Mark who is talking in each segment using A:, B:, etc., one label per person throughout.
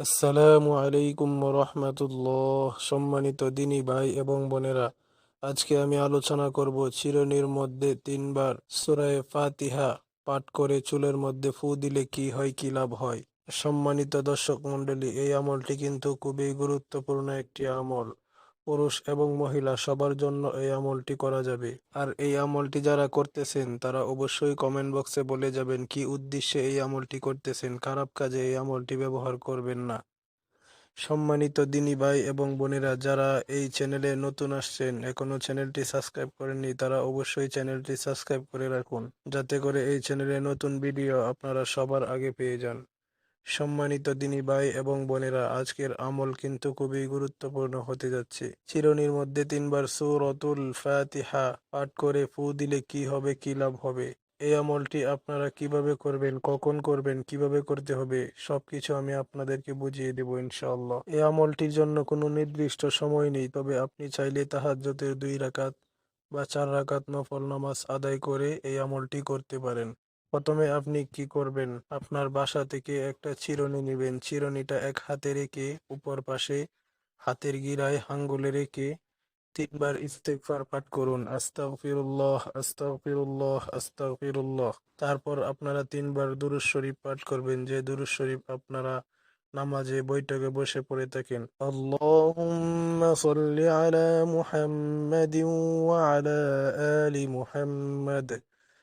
A: আসসালামু আলাইকুম রহমতুল্লাহ সম্মানিত দিনী ভাই এবং বোনেরা। আজকে আমি আলোচনা করব চিরনির মধ্যে তিনবার সুরায় ফাতিহা পাঠ করে চুলের মধ্যে ফু দিলে কি হয়, কি লাভ হয়? সম্মানিত দর্শক মণ্ডলী, এই আমলটি কিন্তু খুবই গুরুত্বপূর্ণ একটি আমল। পুরুষ এবং মহিলা সবার জন্য এই আমলটি করা যাবে। আর এই আমলটি যারা করতেছেন, তারা অবশ্যই কমেন্ট বক্সে বলে যাবেন কি উদ্দেশ্যে এই আমলটি করতেছেন। খারাপ কাজে এই আমলটি ব্যবহার করবেন না। সম্মানিত দিনী ভাই এবং বোনেরা, যারা এই চ্যানেলে নতুন আসছেন, এখনও চ্যানেলটি সাবস্ক্রাইব করেননি, তারা অবশ্যই চ্যানেলটি সাবস্ক্রাইব করে রাখুন। যাতে করে এই চ্যানেলে নতুন ভিডিও আপনারা সবার আগে পেয়ে যান। সম্মানিত দিনী ভাই এবং বোনেরা, আজকের আমল কিন্তু খুবই গুরুত্বপূর্ণ হতে যাচ্ছে। চিরনির মধ্যে তিনবার সূরাতুল ফাতিহা পাঠ করে ফু দিলে কি হবে, কি লাভ হবে? এই আমলটি আপনারা কীভাবে করবেন, কখন করবেন, কীভাবে করতে হবে, সবকিছু আমি আপনাদেরকে বুঝিয়ে দেব ইনশাআল্লাহ। এই আমলটির জন্য কোনো নির্দিষ্ট সময় নেই, তবে আপনি চাইলে তাহাজ্জুদের দুই রাকাত বা চার রাকাত নফল নামাজ আদায় করে এই আমলটি করতে পারেন। প্রথমে আপনি কি করবেন? আপনার বাসা থেকে একটা চিরুনি নেবেন। চিরুনিটা এক হাতে রেখে উপর পাশে হাতের গিরায় আঙ্গুলে রেখে তিনবার ইস্তেগফার পাঠ করুন। আস্তাগফিরুল্লাহ আস্তাগফিরুল্লাহ আস্তাগফিরুল্লাহ। তারপর আপনারা তিনবার দুরূদ শরীফ পাঠ করবেন। যে দুরূদ শরীফ আপনারা নামাজে, বৈঠকে বসে পড়ে থাকেন। আল্লাহুম্মা সাল্লি আলা মুহাম্মাদিন ওয়া আলা আলি মুহাম্মাদ।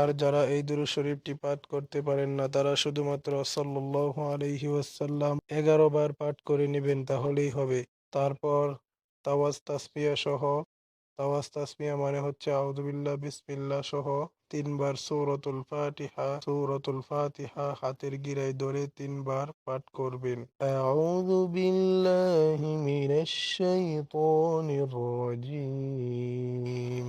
A: আর যারা এই দুরু শরীফটি পাঠ করতে পারেন না, তারা শুধুমাত্র সাল্লাল্লাহু আলাইহি ওয়াসাল্লাম এগারো বার পাঠ করে নেবেন, তাহলেই হবে। তারপর তাওয়াজ তাসবিয়া সহ, তাওয়াজ তাসবিয়া মানে হচ্ছে আউযুবিল্লাহ বিসমিল্লাহ সহ তিনবার সূরাতুল ফাতিহা সূরাতুল ফাতিহা হাতের গিরায় ধরে তিনবার পাঠ করবেন। আউযু মিনাশ শাইতানির রাজিম।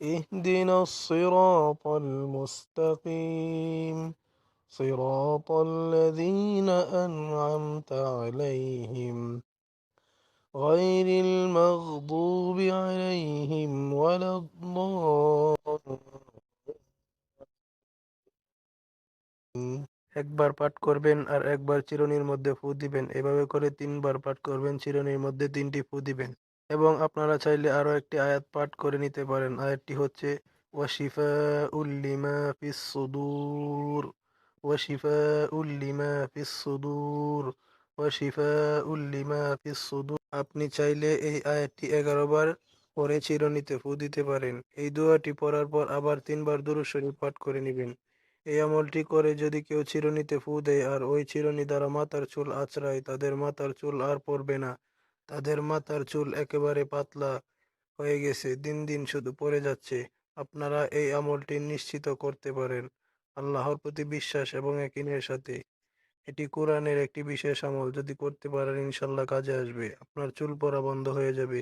A: اهدنا الصراط المستقيم صراط الذين أنعمت عليهم غير المغضوب عليهم ولا الضالين একবার পাঠ করবেন আর একবার চিরুনির মধ্যে ফু দিবেন এভাবে করে তিনবার পাঠ করবেন চিরুনির মধ্যে তিনটি ফু দিবেন এবং আপনারা চাইলে আরও একটি আয়াত পাঠ করে নিতে পারেন। আয়াতটি হচ্ছে, ওয়াশিফাউল লিমা ফিস সুদূর, ওয়াশিফাউল লিমা ফিস সুদূর, ওয়াশিফাউল লিমা ফিস সুদূর। আপনি চাইলে এই আয়াতটি এগারো বার পরে চিরুনিতে ফু দিতে পারেন। এই দোয়াটি পড়ার পর আবার তিনবার দুরূদ শরীফ পাঠ করে নেবেন। এই আমলটি করে যদি কেউ চিরুনিতে ফু দেয় আর ওই চিরুনি দ্বারা মাথার চুল আঁচড়ায় তাদের মাথার চুল আর পড়বে না। তাদের মাথার চুল একেবারে পাতলা হয়ে গেছে, দিন দিন শুধু পড়ে যাচ্ছে। আপনারা এই আমলটি নিশ্চিত করতে পারেন, আল্লাহর প্রতি বিশ্বাস এবং একিনের সাথে। এটি কোরআনের একটি বিশেষ আমল, যদি করতে পারেন ইনশাল্লাহ কাজে আসবে। আপনার চুল পরা বন্ধ হয়ে যাবে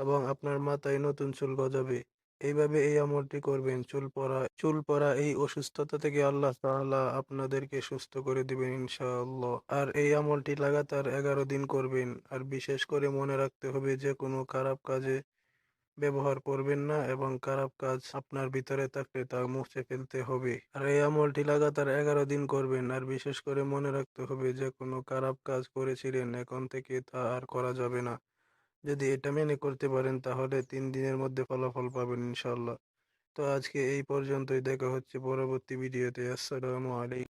A: এবং আপনার মাথায় নতুন চুল গজাবে। এইভাবে এই আমলটি করবেন। চুল পড়া চুল পড়া এই অসুস্থতা থেকে আল্লাহ তাআলা আপনাদেরকে সুস্থ করে দিবেন ইনশাআল্লাহ। আর এই আমলটি লাগাতার এগারো দিন করবেন। আর বিশেষ করে মনে রাখতে হবে যে, কোনো খারাপ কাজে ব্যবহার করবেন না এবং খারাপ কাজ আপনার ভিতরে থাকলে তা মুছে ফেলতে হবে। আর এই আমলটি লাগাতার এগারো দিন করবেন। আর বিশেষ করে মনে রাখতে হবে যে, কোনো খারাপ কাজ করেছিলেন, এখন থেকে তা আর করা যাবে না। যদি এটা মেনে করতে পারেন, তাহলে তিন দিনের মধ্যে ফলাফল পাবেন ইনশাল্লাহ তো আজকে এই পর্যন্তই, দেখা হচ্ছে পরবর্তী ভিডিওতে। আসসালামু আলাইকুম।